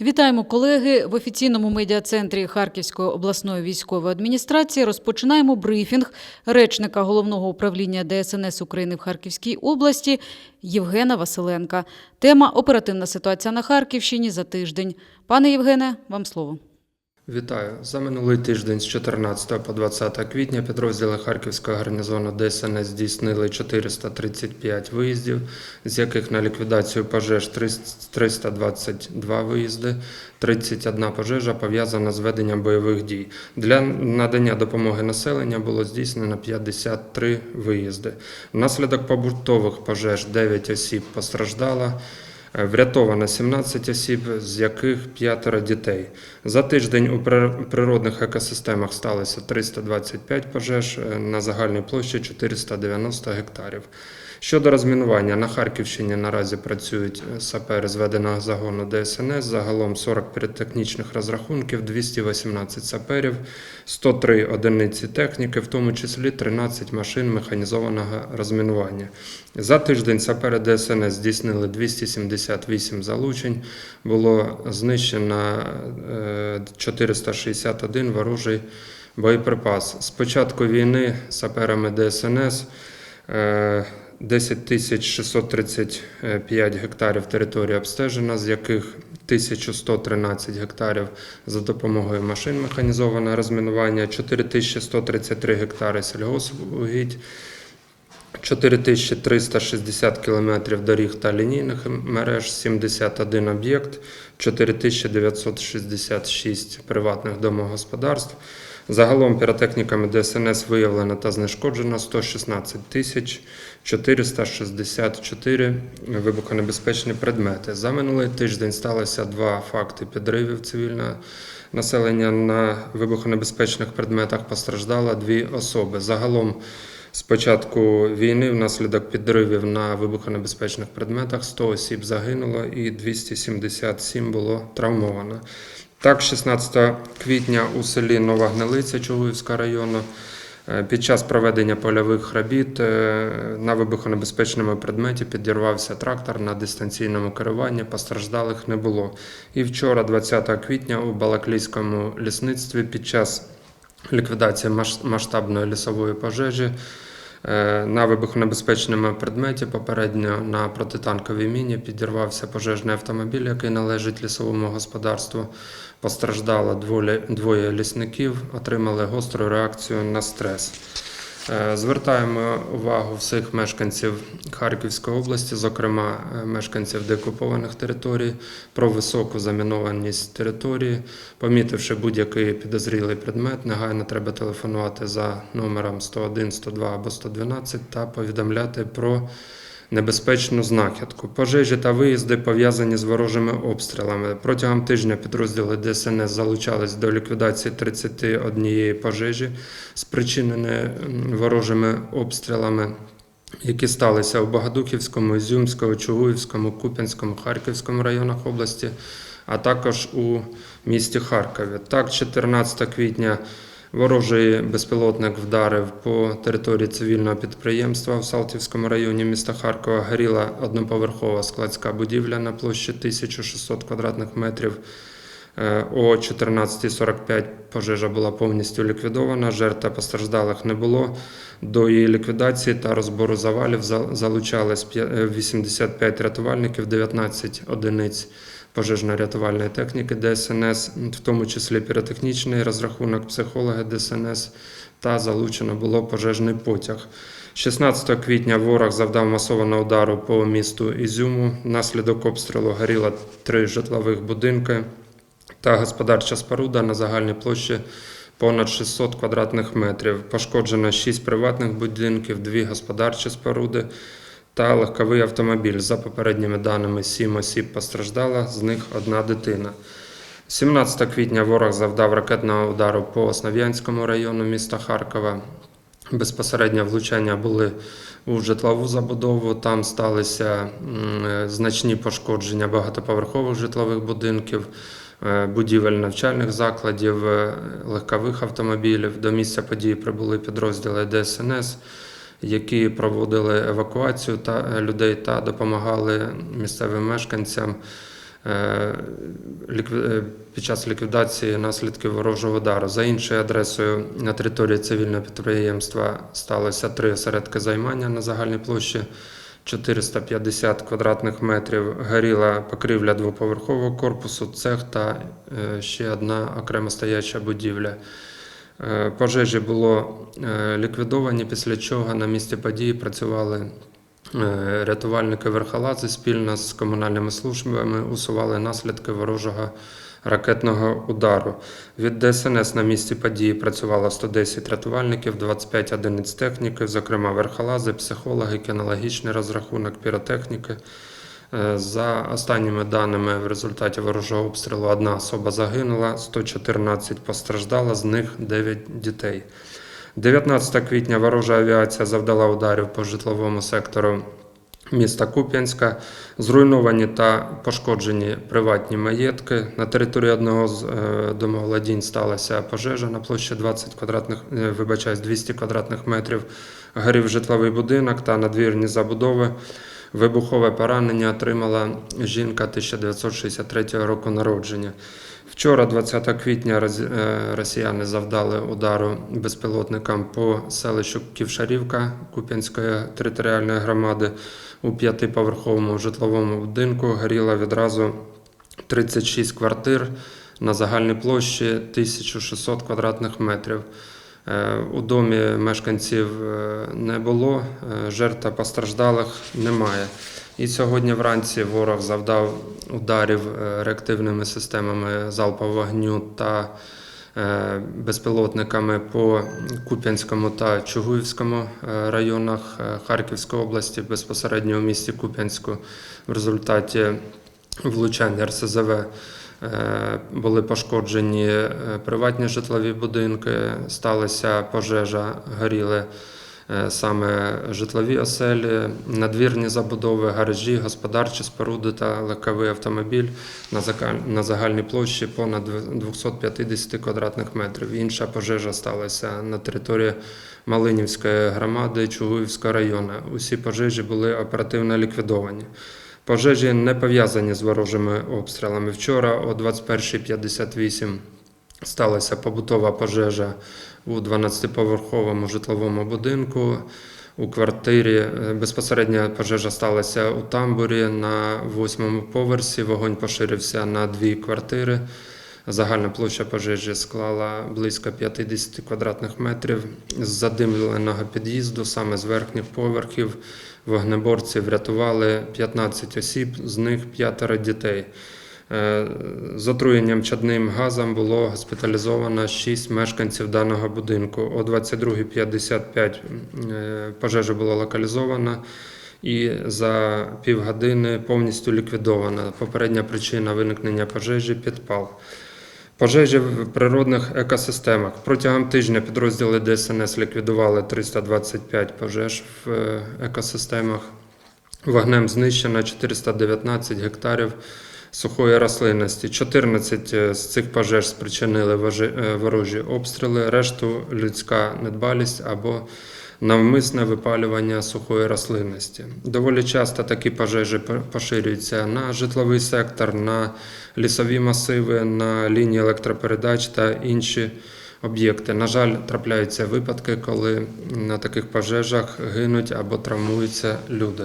Вітаємо колеги в офіційному медіа-центрі Харківської обласної військової адміністрації. Розпочинаємо брифінг речника головного управління ДСНС України в Харківській області Євгена Василенка. Тема оперативна ситуація на Харківщині за тиждень. Пане Євгене, вам слово. Вітаю. За минулий тиждень з 14 по 20 квітня підрозділи Харківського гарнізону ДСНС здійснили 435 виїздів, з яких на ліквідацію пожеж 322 виїзди, 31 пожежа пов'язана з веденням бойових дій. Для надання допомоги населення було здійснено 53 виїзди. Внаслідок побутових пожеж 9 осіб постраждало. Е, Врятовано 17 осіб, з яких п'ятеро дітей. За тиждень у прир- природних екосистемах сталося 325 пожеж е, на загальній площі 490 гектарів. Щодо розмінування, на Харківщині наразі працюють е, сапери зведеного загону ДСНС, загалом 40 піротехнічних розрахунків, 218 саперів, 103 одиниці техніки, в тому числі 13 машин механізованого розмінування. За тиждень сапери ДСНС здійснили 278 залучень, було знищено е, 461 ворожий боєприпас. З початку війни саперами ДСНС е, 10 635 гектарів території обстежено, з яких 1113 гектарів за допомогою машин механізованого розмінування, 4133 гектари сільгоспугідь, 4360 кілометрів доріг та лінійних мереж, 71 об'єкт, 4966 приватних домогосподарств. Загалом піротехніками ДСНС виявлено та знешкоджено 116 тисяч 464 вибухонебезпечні предмети. За минулий тиждень сталося два факти підривів цивільного населення на вибухонебезпечних предметах. Постраждало дві особи. Загалом з початку війни внаслідок підривів на вибухонебезпечних предметах 100 осіб загинуло і 277 було травмовано. Так, 16 квітня у селі Нова Гнилиця Чугуївського району е, під час проведення польових робіт е, на вибухонебезпечному предметі підірвався трактор на дистанційному керуванні, постраждалих не було. І вчора, 20 квітня, у Балаклійському лісництві під час ліквідації масштабної лісової пожежі на вибухонебезпечному предметі попередньо на протитанковій міні підірвався пожежний автомобіль, який належить лісовому господарству. Постраждало двоє, двоє лісників, отримали гостру реакцію на стрес. Е, Звертаємо увагу всіх мешканців Харківської області, зокрема е, мешканців деокупованих територій, про високу замінованість території. Помітивши будь-який підозрілий предмет, негайно треба телефонувати за номером 101, 102 або 112 та повідомляти про небезпечну знахідку. Пожежі та виїзди пов'язані з ворожими обстрілами. Протягом тижня підрозділи ДСНС залучались до ліквідації 31 пожежі, спричиненої ворожими обстрілами. Які сталися у Богодухівському, Ізюмському, Чугуївському, Куп'янському, Харківському районах області, а також у місті Харкові. Так, 14 квітня Ворожий безпілотник вдарив по території цивільного підприємства в Салтівському районі міста Харкова. Горіла одноповерхова складська будівля на площі 1600 квадратних метрів. Е, О 14.45 пожежа була повністю ліквідована. Жертв та постраждалих не було. До її ліквідації та розбору завалів залучались п'я- е, 85 рятувальників, 19 одиниць пожежно-рятувальної техніки ДСНС, в тому числі піротехнічний розрахунок психологи ДСНС та залучено було пожежний потяг. 16 квітня ворог завдав масованого удару по місту Ізюму. Внаслідок обстрілу горіло три житлових будинки та господарча споруда на загальній площі понад 600 квадратних метрів. Пошкоджено 6 приватних будинків, 2 господарчі споруди та легковий автомобіль. За попередніми даними, 7 осіб постраждало, з них одна дитина. 17 квітня ворог завдав ракетного удару по Основ'янському району міста Харкова. Безпосередньо влучання були у житлову забудову. Там сталися значні пошкодження багатоповерхових житлових будинків, будівель навчальних закладів, е, легкових автомобілів. До місця події прибули підрозділи ДСНС, які проводили евакуацію та е, людей та допомагали місцевим мешканцям е, е, під час ліквідації наслідків ворожого удару. За іншою адресою на території цивільного підприємства сталося три осередки займання на загальній площі 450 квадратних метрів. Горіла покрівля двоповерхового корпусу, цех та е, ще одна окремо стояча будівля. Е, Пожежі було е, ліквідовані, після чого на місці події працювали рятувальники верхолази спільно з комунальними службами усували наслідки ворожого ракетного удару. Від ДСНС на місці події працювало 110 рятувальників, 25 одиниць техніки, зокрема верхолази, психологи, кінологічний розрахунок, піротехніки. Е, За останніми даними, в результаті ворожого обстрілу одна особа загинула, 114 постраждало, з них 9 дітей. 19 квітня ворожа авіація завдала ударів по житловому сектору міста Куп'янська. Зруйновані та пошкоджені приватні маєтки. На території одного з е, домоволодінь сталася пожежа на площі 20 квадратних, е, вибачаюсь, 200 квадратних метрів. Горів житловий будинок та надвірні забудови. Вибухове поранення отримала жінка 1963 року народження. Вчора, 20 квітня, е, росіяни завдали удару безпілотникам по селищу Ківшарівка Куп'янської територіальної громади у п'ятиповерховому житловому будинку. Горіло відразу 36 квартир на загальній площі 1600 квадратних метрів. Е, У домі мешканців е, не було, жертв постраждалих немає. І сьогодні вранці ворог завдав ударів е, реактивними системами залпового вогню та е, безпілотниками по Куп'янському та Чугуївському е, районах Харківської області, безпосередньо у місті Куп'янську. В результаті влучання РСЗВ були пошкоджені приватні житлові будинки, сталася пожежа, горіли саме житлові оселі, надвірні забудови, гаражі, господарчі споруди та легковий автомобіль на загальній площі понад 250 квадратних метрів. Інша пожежа сталася на території Малинівської громади Чугуївського району. Усі пожежі були оперативно ліквідовані. Пожежі не пов'язані з ворожими обстрілами. Вчора о 21.58 сталася побутова пожежа у 12-поверховому житловому будинку. У квартирі Е, безпосередня пожежа сталася у тамбурі на восьмому поверсі. Вогонь поширився на дві квартири. Загальна площа пожежі склала близько 50 квадратних метрів. З задимленого під'їзду, саме з верхніх поверхів, вогнеборці врятували 15 осіб, з них п'ятеро дітей. Е, З отруєнням чадним газом було госпіталізовано 6 мешканців даного будинку. О 22.55 е, пожежа була локалізована і за півгодини повністю ліквідована. Попередня причина виникнення пожежі підпал. Пожежі в природних екосистемах. Протягом тижня підрозділи ДСНС ліквідували 325 пожеж в е, екосистемах. Вогнем знищено 419 гектарів сухої рослинності. 14 з цих пожеж спричинили е, ворожі обстріли, решту людська недбалість або навмисне випалювання сухої рослинності. Доволі часто такі пожежі поширюються на житловий сектор, на лісові масиви, на лінії електропередач та інші об'єкти. На жаль, трапляються випадки, коли на таких пожежах гинуть або травмуються люди.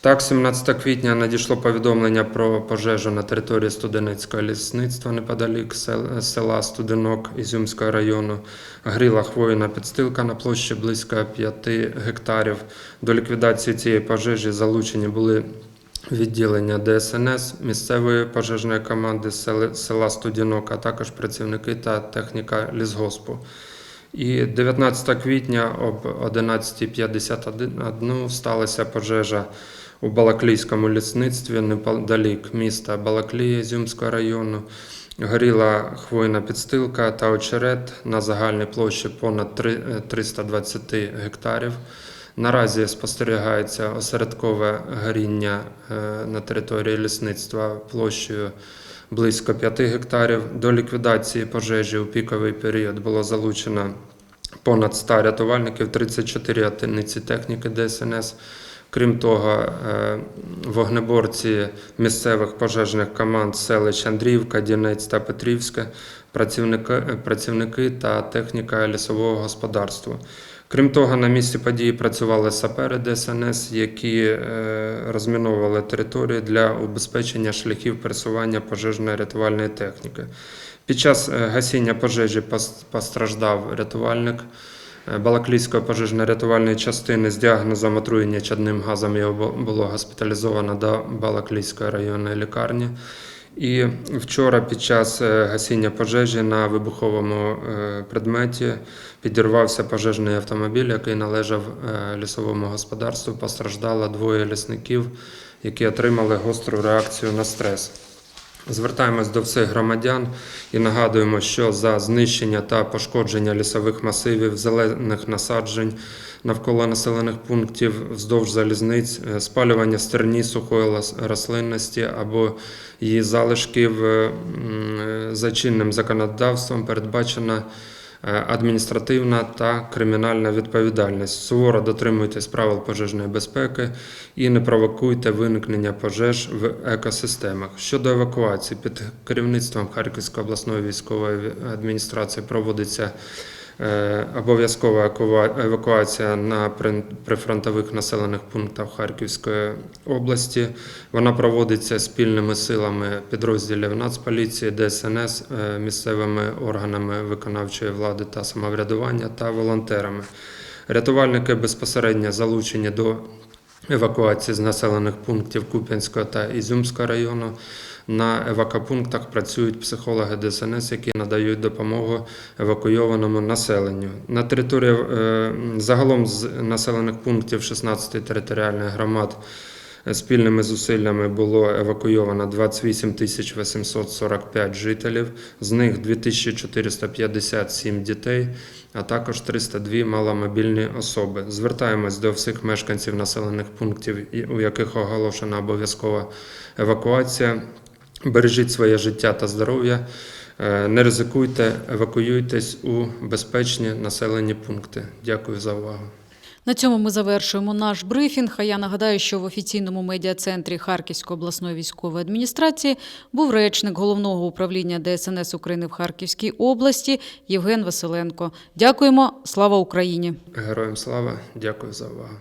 Так, 17 квітня надійшло повідомлення про пожежу на території Студенецького лісництва неподалік сел- села Студенок Ізюмського району. Гріла хвойна підстилка на площі близько 5 гектарів. До ліквідації цієї пожежі залучені були відділення ДСНС, місцевої пожежної команди села Студінок, а також працівники та техніка лісгоспу. І 19 квітня об 11.51 сталася пожежа у Балаклійському лісництві неподалік міста Балаклія Ізюмського району. Горіла хвойна підстилка та очерет на загальній площі понад е, 320 гектарів. Наразі спостерігається осередкове горіння е, на території лісництва площею близько 5 гектарів. До ліквідації пожежі у піковий період було залучено понад 100 рятувальників, 34 одиниці техніки ДСНС. Крім того, е, вогнеборці місцевих пожежних команд селищ Андріївка, Дінець та Петрівське, працівники, працівники та техніка лісового господарства. Крім того, на місці події працювали сапери ДСНС, які е, розміновували територію для убезпечення шляхів пересування пожежної рятувальної техніки. Під час е, гасіння пожежі постраждав рятувальник е, Балаклійської пожежно-рятувальної частини з діагнозом отруєння чадним газом його було госпіталізовано до Балаклійської районної лікарні. І вчора під час е, гасіння пожежі на вибуховому е, предметі підірвався пожежний автомобіль, який належав е, лісовому господарству. Постраждало двоє лісників, які отримали гостру реакцію на стрес. Звертаємось до всіх громадян і нагадуємо, що за знищення та пошкодження лісових масивів, зелених насаджень навколо населених пунктів вздовж залізниць, спалювання стерні сухої рослинності або її залишків е, за чинним законодавством передбачена адміністративна та кримінальна відповідальність. Суворо дотримуйтесь правил пожежної безпеки і не провокуйте виникнення пожеж в екосистемах. Щодо евакуації, під керівництвом Харківської обласної військової адміністрації проводиться е, обов'язкова екува- евакуація на прифронтових населених пунктах Харківської області. Вона проводиться спільними силами підрозділів Нацполіції, ДСНС, е, місцевими органами виконавчої влади та самоврядування та волонтерами. Рятувальники безпосередньо залучені до евакуації з населених пунктів Куп'янського та Ізюмського району. На евакопунктах працюють психологи ДСНС, які надають допомогу евакуйованому населенню. На території е, загалом з населених пунктів 16 територіальних громад е, спільними зусиллями було евакуйовано 28 тисяч 845 жителів, з них 2457 дітей, а також 302 маломобільні особи. Звертаємось до всіх мешканців населених пунктів, у яких оголошена обов'язкова евакуація. Бережіть своє життя та здоров'я, е, не ризикуйте, евакуюйтесь у безпечні населені пункти. Дякую за увагу. На цьому ми завершуємо наш брифінг. А я нагадаю, що в офіційному медіа-центрі Харківської обласної військової адміністрації був речник головного управління ДСНС України в Харківській області Євген Василенко. Дякуємо. Слава Україні! Героям слава, дякую за увагу.